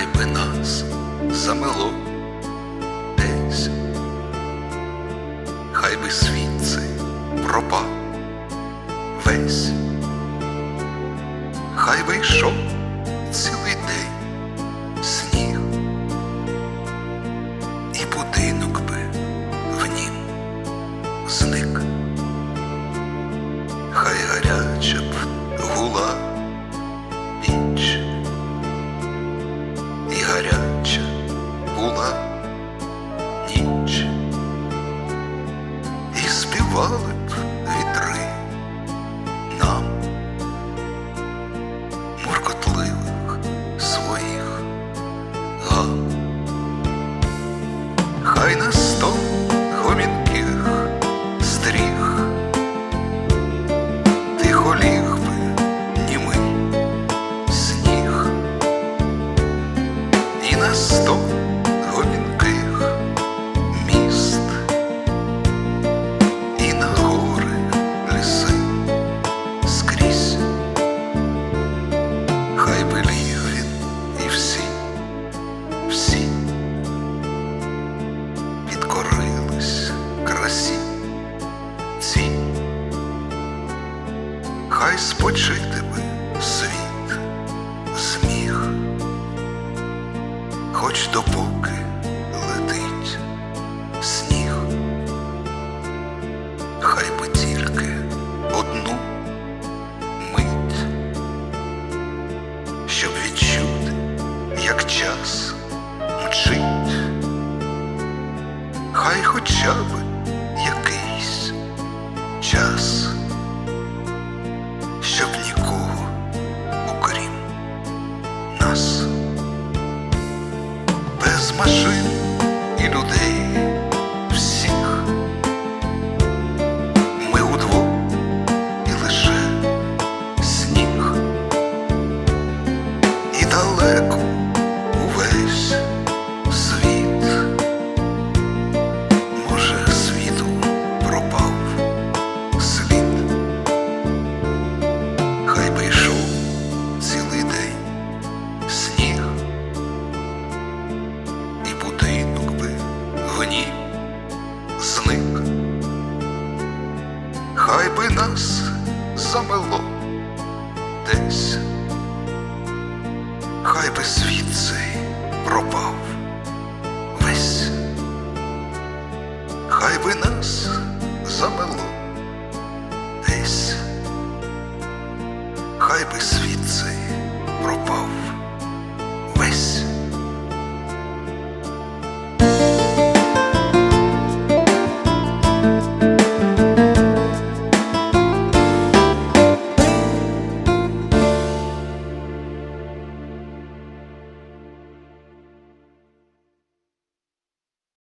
хай би нас замело десь, хай би світ пропав весь, хай би йшов цілий день сніг, і будинок Lula Хай спочити би світ зміг, хоч допоки летить сніг, хай би тільки одну мить, щоб відчути, як час мчить, хай хоча б якийсь час машин нас замело десь, хай би світ пропав